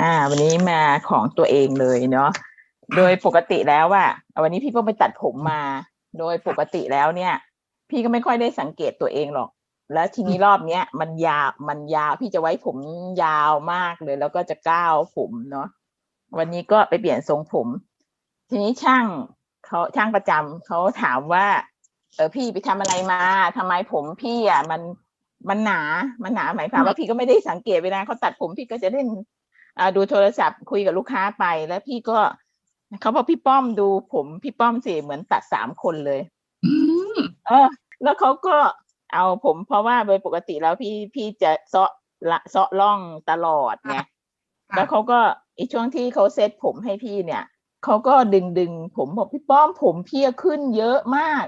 อ่า วันนี้มาของตัวเองเลยเนาะโดยปกติแล้วว่าวันนี้พี่ก็ไปตัดผมมา โดยปกติแล้วเนี่ย พี่ก็ไม่ค่อยได้สังเกตตัวเองหรอก แล้วทีนี้รอบเนี้ยมันยาวมันยาวพี่จะไว้ผมยาวมากเลย แล้วก็จะก้าวผมเนาะวันนี้ก็ไปเปลี่ยนทรงผม ทีนี้ช่างเขาช่างประจำเขาถามว่า เออพี่ไปทำอะไรมาทำไมผมพี่อะมันมันหนา มันหนาหมายความว่าพี่ก็ไม่ได้สังเกตเวลาเขาตัดผมพี่ก็จะเล่นอ่า ดูโทรศัพท์คุยกับลูกค้าไป แล้วพี่ก็เขาบอกพี่ป้อมดูผมพี่ป้อมสิเหมือนตัดสามคนเลยอืมเออ แล้วเขาก็เอาผมเพราะว่าโดยปกติแล้วพี่พี่จะเซาะละเซาะล่องตลอดไงแล้วเขาก็ไอีช่วงที่เขาเซ็ตผมให้พี่เนี่ยเขาก็ดึงดึงผมบอกพี่ป้อมผมพี่อะขึ้นเยอะมาก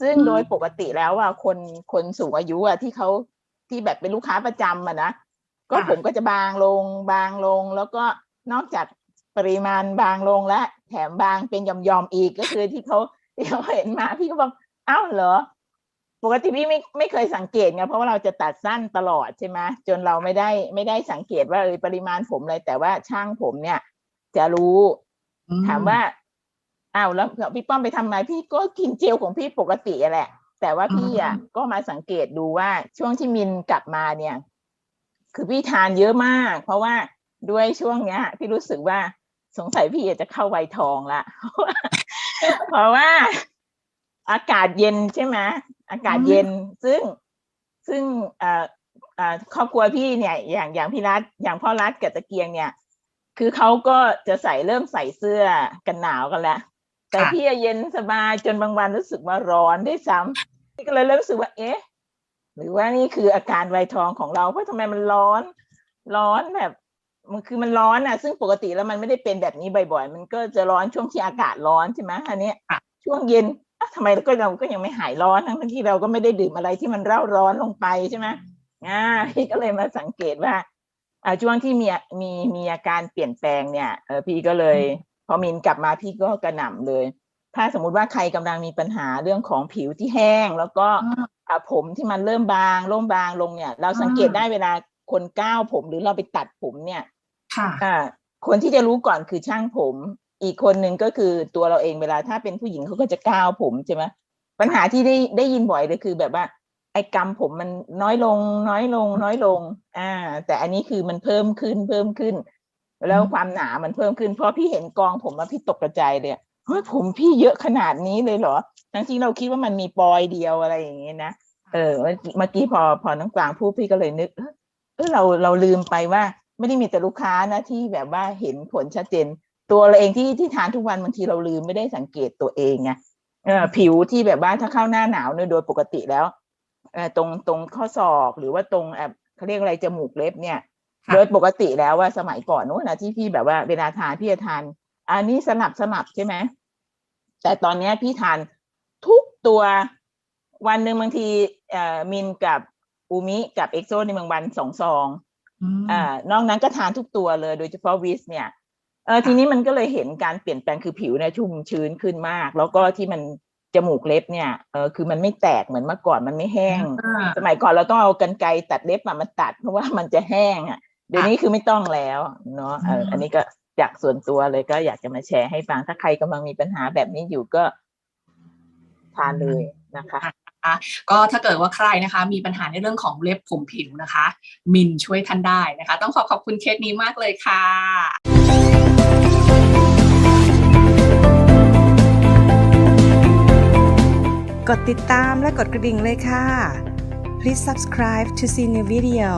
ซึ่งอืมโดยปกติแล้วอะคนคนสูงอายุอะที่เขาที่แบบเป็นลูกค้าประจำอะนะ ก็ผมก็จะบางลงบางลง แล้วก็นอกจากปริมาณบางลงและแถมบางเป็นยอมยอมๆอีกก็คือที่เขาที่เขาเห็นมาพี่ก็บอกอ้าวเหรอปกติพี่ไม่ไม่เคยสังเกตไงเพราะว่าเราจะตัดสั้นตลอดใช่ไหมจนเราไม่ได้ไม่ได้สังเกตว่าเออปริมาณผมเลยแต่ว่าช่างผมเนี่ย จะรู้อืถามว่าอ้าวแล้วพี่ป้อมไปทำไมพี่ก็กินเจลของพี่ปกติอะแหละ แต่ว่าพี่อะก็มาสังเกตดูว่าช่วงที่มินกลับมาเนี่ย คือพี่ทานเยอะมาก เพราะว่าด้วยช่วงเนี้ย พี่รู้สึกว่าสงสัยพี่อาจจะเข้าวัยทองละเพราะว่า อากาศเย็นใช่ไหมอากาศเย็นซึ่งซึ่งเอ่อเอ่อครอบครัวพี่เนี่ย อย่างอย่างพี่รัฐอย่างพ่อรัฐกับตะเกียงเนี่ย คือเขาก็จะใส่เริ่มใส่เสื้อกันหนาวกันแล้วแต่พี่อะเย็นสบายจนบางวันรู้สึกว่าร้อนได้วยซ้ำพี่ก็เลยเริ่มรู้สึกว่า เอ๊ะ หรือว่านี่คืออาการวัยทองของเราเพราะทำไมมันร้อน ร้อนแบบ มันคือมันร้อนอะ ซึ่งปกติแล้วมันไม่ได้เป็นแบบนี้บ่อยๆ มันก็จะร้อนช่วงที่อากาศร้อนใช่ไหมอันเนี้ยค่ะช่วงเย็นอะทำไมเราก็เราก็ยังไม่หายร้อนทั้งที่เราก็ไม่ได้ดื่มอะไรที่มันเร่าร้อนลงไปใช่ไหมอ่าพี่ก็เลยมาสังเกตว่าอ่าช่วงที่มีมีมีอาการเปลี่ยนแปลงเนี่ยเออพี่ก็เลย พอมินกลับมาพี่ก็กระหน่ำเลย ถ้าสมมุติว่าใครกำลังมีปัญหาเรื่องของผิวที่แห้ง แล้วก็อ่าอ่า ผมที่มันเริ่มบางเริ่มบางลงเนี่ย เราสังเกตได้เวลาคนก้าวผมหรือเราไปตัดผมเนี่ย ค่ะอ่าคนที่จะรู้ก่อนคือช่างผม อีกคนหนึ่งก็คือตัวเราเองเวลาถ้าเป็นผู้หญิงเขาก็จะก้าวผมใช่ไหมปัญหาที่ได้ได้ยินบ่อยเลยคือแบบว่า ไอ้กำผมมันน้อยลง น้อยลง น้อยลง อ่า แต่อันนี้คือมันเพิ่มขึ้นเพิ่มขึ้น แล้วอืมความหนามันเพิ่มขึ้น เพราะพี่เห็นกองผมแล้วพี่ตกกระจายเลยอะเฮ้ยผมพี่เยอะขนาดนี้เลยเหรอ ทั้งที่เราคิดว่ามันมีปอยเดียวอะไรอย่างเงี้ยนะเออเมื่อกี้เมื่อกี้พอพอน้องกวางพูดพี่ก็เลยนึกเออเออเราเราลืมไปว่า ไม่ได้มีแต่ลูกค้านะที่แบบว่าเห็นผลชัดเจน ตัวเราเองที่ที่ทานทุกวันบางทีเราลืมไม่ได้สังเกตตัวเองไงเออผิวที่แบบว่าถ้าเข้าหน้าหนาวเนี่ยโดยปกติแล้วเออตรงตรงข้อศอกหรือว่าตรงแอบเขาเรียกอะไรจมูกเล็บเนี่ยค่ะโดยปกติแล้วว่าสมัยก่อนนู้นนะที่พี่แบบว่าเวลาทานพี่จะทาน อันนี้สนับสนับใช่ไหมแต่ตอนเนี้ยพี่ทานทุก ตัววันหนึ่งบางทีเอ่อมินกับอูมิกับเอ็กโซในบางวันสองซองอืมอ่านอกนั้นก็ทานทุกตัวเลยโดยเฉพาะวิสเนี่ยเออทีนี้มันก็เลยเห็นการเปลี่ยนแปลงคือผิวเนี่ยชุ่มชื้นขึ้นมาก แล้วก็ที่มันจมูกเล็บเนี่ยเออคือมันไม่แตกเหมือนเมื่อก่อนมันไม่แห้งอ่าสมัยก่อนเราต้องเอากันไกรตัดเล็บมามาตัด เพราะว่ามันจะแห้งอะเดี๋ยวนี้คือไม่ต้องแล้วเนาะเอออืมอันนี้ก็จากส่วนตัวเลยก็อยากจะมาแชร์ให้ฟังถ้าใครกำลังมีปัญหาแบบนี้อยู่ก็ทานเลยนะคะก็ถ้าเกิดว่าใครนะคะมีปัญหาในเรื่องของเล็บผมผิวนะคะ มินช่วยท่านได้นะคะ ต้องขอขอบคุณเคสนี้มากเลยค่ะกดติดตามและกดกระดิ่งเลยค่ะ Please subscribe to see new video